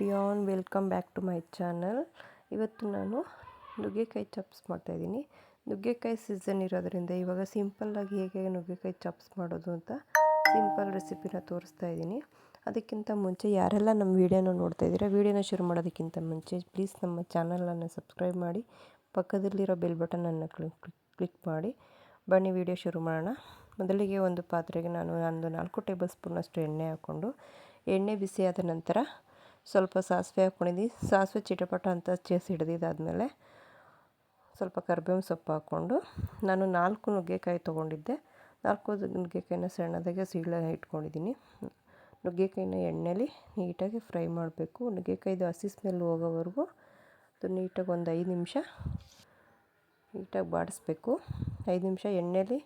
Everyone, welcome back to my channel. ಇವತ್ತು ನಾನು ನುಗ್ಗೆಕಾಯಿ ಚಪ್ಸ್ ಮಾಡ್ತಾಯಿದ್ದೀನಿ ನುಗ್ಗೆಕಾಯಿ ಸೀಸನ್ ಇರೋದರಿಂದ ಇವಾಗ ಸಿಂಪಲ್ಲಾಗಿ ಹೇಗೆ ನುಗ್ಗೆಕಾಯಿ ಚಪ್ಸ್ ಮಾಡೋದು ಅಂತ ಸಿಂಪಲ್ ರೆಸಿಪಿನ ತೋರಿಸ್ತಾ ಇದ್ದೀನಿ. ಅದಕ್ಕಿಂತ ಮುಂಚೆ ಯಾರೆಲ್ಲ ನಮ್ಮ ವೀಡಿಯೋನ ನೋಡ್ತಾ ಇದ್ದೀರಾ, ವೀಡಿಯೋನ ಶುರು ಮಾಡೋದಕ್ಕಿಂತ ಮುಂಚೆ ಪ್ಲೀಸ್ ನಮ್ಮ ಚಾನಲನ್ನು ಸಬ್ಸ್ಕ್ರೈಬ್ ಮಾಡಿ, ಪಕ್ಕದಲ್ಲಿರೋ ಬೆಲ್ ಬಟನನ್ನು ಕ್ಲಿಕ್ ಕ್ಲಿಕ್ ಮಾಡಿ. ಬನ್ನಿ, ವಿಡಿಯೋ ಶುರು ಮಾಡೋಣ. ಮೊದಲಿಗೆ ಒಂದು ಪಾತ್ರೆಗೆ ನಾನು ಒಂದು ನಾಲ್ಕು ಟೇಬಲ್ ಸ್ಪೂನಷ್ಟು ಎಣ್ಣೆ ಹಾಕ್ಕೊಂಡು, ಎಣ್ಣೆ ಬಿಸಿಯಾದ ನಂತರ ಸ್ವಲ್ಪ ಸಾಸಿವೆ ಹಾಕ್ಕೊಂಡಿದ್ದೀನಿ ಸಾಸಿವೆ ಚಿಟಪಟ ಅಂತ ಚೇಸ್ ಹಿಡಿದಿದ್ದಾದಮೇಲೆ ಸ್ವಲ್ಪ ಕರ್ಬೇವಿನ ಸೊಪ್ಪು ಹಾಕ್ಕೊಂಡು ನಾನು ನಾಲ್ಕು ನುಗ್ಗೆಕಾಯಿ ತೊಗೊಂಡಿದ್ದೆ. ನಾಲ್ಕು ನುಗ್ಗೆಕಾಯಿನ ಸಣ್ಣದಾಗೆ ಸೀಳ ಇಟ್ಕೊಂಡಿದ್ದೀನಿ. ನುಗ್ಗೆಕಾಯಿನ ಎಣ್ಣೆಲಿ ನೀಟಾಗಿ ಫ್ರೈ ಮಾಡಬೇಕು. ನುಗ್ಗೆಕಾಯಿದು ಹಸಿ ಸ್ಮೆಲ್ ಹೋಗೋವರೆಗೂ ಅದು ನೀಟಾಗಿ ಒಂದು ಐದು ನಿಮಿಷ ನೀಟಾಗಿ ಬಾಡಿಸ್ಬೇಕು. ಐದು ನಿಮಿಷ ಎಣ್ಣೆಲಿ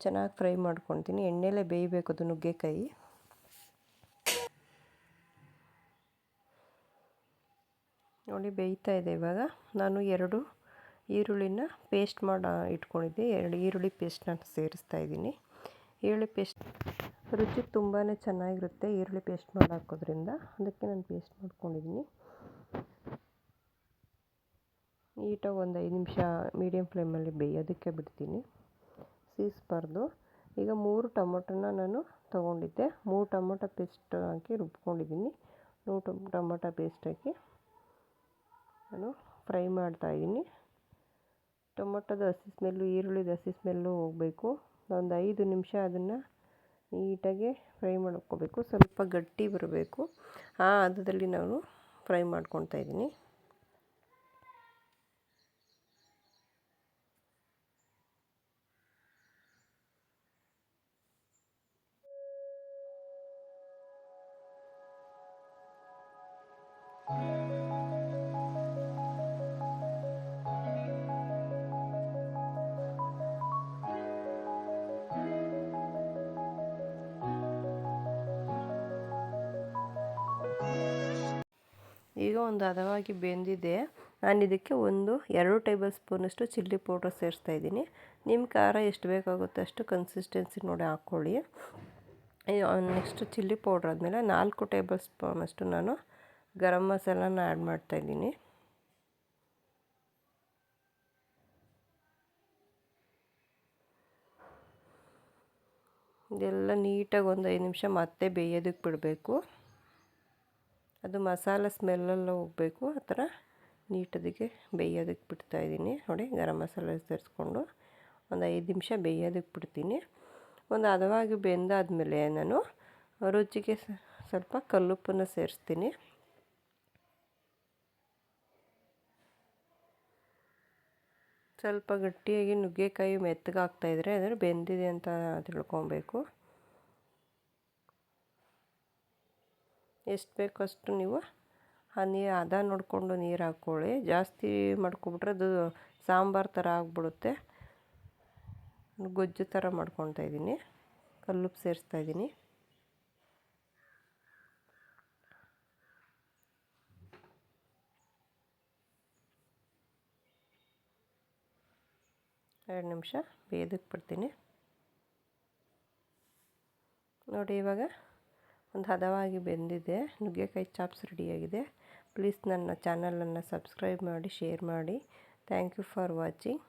ಚೆನ್ನಾಗಿ ಫ್ರೈ ಮಾಡ್ಕೊತೀನಿ ಎಣ್ಣೆಲೇ ಬೇಯಬೇಕು ಅದು ನುಗ್ಗೆಕಾಯಿ. ನೋಡಿ ಬೇಯ್ತಾ ಇದೆ ಇವಾಗ. ನಾನು ಎರಡು ಈರುಳ್ಳಿನ ಪೇಸ್ಟ್ ಮಾಡಿ ಇಟ್ಕೊಂಡಿದ್ದೆ. ಎರಡು ಈರುಳ್ಳಿ ಪೇಸ್ಟ್ನ ಸೇರಿಸ್ತಾ ಇದ್ದೀನಿ. ಈರುಳ್ಳಿ ಪೇಸ್ಟ್ ರುಚಿ ತುಂಬಾ ಚೆನ್ನಾಗಿರುತ್ತೆ ಈರುಳ್ಳಿ ಪೇಸ್ಟ್ ಮಾಡಿ ಹಾಕೋದ್ರಿಂದ ಅದಕ್ಕೆ ನಾನು ಪೇಸ್ಟ್ ಮಾಡ್ಕೊಂಡಿದ್ದೀನಿ. ನೀಟಾಗಿ ಒಂದು ಐದು ನಿಮಿಷ ಮೀಡಿಯಮ್ ಫ್ಲೇಮಲ್ಲಿ ಬೇಯೋದಕ್ಕೆ ಬಿಡ್ತೀನಿ. ಸೀಸ್ಬಾರ್ದು. ಈಗ ಮೂರು ಟೊಮೊಟೊನ ನಾನು ತೊಗೊಂಡಿದ್ದೆ. ಮೂರು ಟೊಮೊಟೊ ಪೇಸ್ಟ್ ಹಾಕಿ ರುಬ್ಕೊಂಡಿದ್ದೀನಿ. ಮೂರು ಟೊಮೊಟೊ ಪೇಸ್ಟ್ ಹಾಕಿ ನಾನು ಫ್ರೈ ಮಾಡ್ತಾಯಿದ್ದೀನಿ ಟೊಮೊಟೊದ ಹಸಿ ಸ್ಮೆಲ್ಲು, ಈರುಳ್ಳಿದ ಹಸಿ ಸ್ಮೆಲ್ಲು ಹೋಗಬೇಕು. ಒಂದು ಐದು ನಿಮಿಷ ಅದನ್ನು ನೀಟಾಗಿ ಫ್ರೈ ಮಾಡ್ಕೋಬೇಕು. ಸ್ವಲ್ಪ ಗಟ್ಟಿ ಬರಬೇಕು. ಆ ಹದದಲ್ಲಿ ನಾನು ಫ್ರೈ ಮಾಡ್ಕೊತಾ ಇದ್ದೀನಿ. ಈಗ ಒಂದು ಹದವಾಗಿ ಬೆಂದಿದೆ. ನಾನು ಇದಕ್ಕೆ ಒಂದು ಎರಡು ಟೇಬಲ್ ಸ್ಪೂನಷ್ಟು ಚಿಲ್ಲಿ ಪೌಡ್ರ್ ಸೇರಿಸ್ತಾ ಇದ್ದೀನಿ. ನಿಮ್ಮ ಖಾರ ಎಷ್ಟು ಬೇಕಾಗುತ್ತೆ ಅಷ್ಟು ಕನ್ಸಿಸ್ಟೆನ್ಸಿ ನೋಡಿ ಹಾಕ್ಕೊಳ್ಳಿ ನೆಕ್ಸ್ಟ್ ಚಿಲ್ಲಿ ಪೌಡ್ರ್ ಆದಮೇಲೆ ನಾಲ್ಕು ಟೇಬಲ್ ಸ್ಪೂನಷ್ಟು ನಾನು ಗರಂ ಮಸಾಲನ ಆ್ಯಡ್ ಮಾಡ್ತಾಯಿದ್ದೀನಿ ಇದೆಲ್ಲ ನೀಟಾಗಿ ಒಂದು ಐದು ನಿಮಿಷ ಮತ್ತೆ ಬೇಯೋದಕ್ಕೆ ಬಿಡಬೇಕು. ಅದು ಮಸಾಲೆ ಸ್ಮೆಲ್ಲೆಲ್ಲ ಹೋಗಬೇಕು. ಆ ಥರ ನೀಟದಕ್ಕೆ ಬೇಯೋದಕ್ಕೆ ಬಿಡ್ತಾಯಿದ್ದೀನಿ ನೋಡಿ, ಗರಂ ಮಸಾಲೆ ಸೇರಿಸ್ಕೊಂಡು ಒಂದು ಐದು ನಿಮಿಷ ಬೇಯೋದಕ್ಕೆ ಬಿಡ್ತೀನಿ. ಒಂದು ಹದವಾಗಿ ಬೆಂದಾದಮೇಲೆ ನಾನು ರುಚಿಗೆ ಸ್ವಲ್ಪ ಕಲ್ಲುಪ್ಪನ್ನು ಸೇರಿಸ್ತೀನಿ. ಸ್ವಲ್ಪ ಗಟ್ಟಿಯಾಗಿ ನುಗ್ಗೆಕಾಯಿ ಮೆತ್ತಗಾಗ್ತಾಯಿದ್ರೆ ಅಂದರೆ ಬೆಂದಿದೆ ಅಂತ ತಿಳ್ಕೊಬೇಕು. ಎಷ್ಟು ಬೇಕು ಅಷ್ಟು ನೀವು ಆ ನೀರು ಹದ ನೋಡಿಕೊಂಡು ನೀರು ಹಾಕ್ಕೊಳ್ಳಿ. ಜಾಸ್ತಿ ಮಾಡ್ಕೊಬಿಟ್ರೆ ಅದು ಸಾಂಬಾರು ಥರ ಆಗಿಬಿಡುತ್ತೆ. ಗೊಜ್ಜು ಥರ ಮಾಡ್ಕೊತಾ ಇದ್ದೀನಿ. ಕಲ್ಲುಪ್ಪು ಸೇರಿಸ್ತಾ ಇದ್ದೀನಿ. ಎರಡು ನಿಮಿಷ ಬೇದಕ್ಕೆ ಬಿಡ್ತೀನಿ. ನೋಡಿ ಇವಾಗ ಒಂದು ಹದವಾಗಿ ಬೆಂದಿದೆ. ನುಗ್ಗೆಕಾಯಿ ಚಾಪ್ಸ್ ರೆಡಿಯಾಗಿದೆ. ಪ್ಲೀಸ್ ನನ್ನ ಚಾನಲನ್ನು ಸಬ್ಸ್ಕ್ರೈಬ್ ಮಾಡಿ, ಶೇರ್ ಮಾಡಿ. Thank you for watching.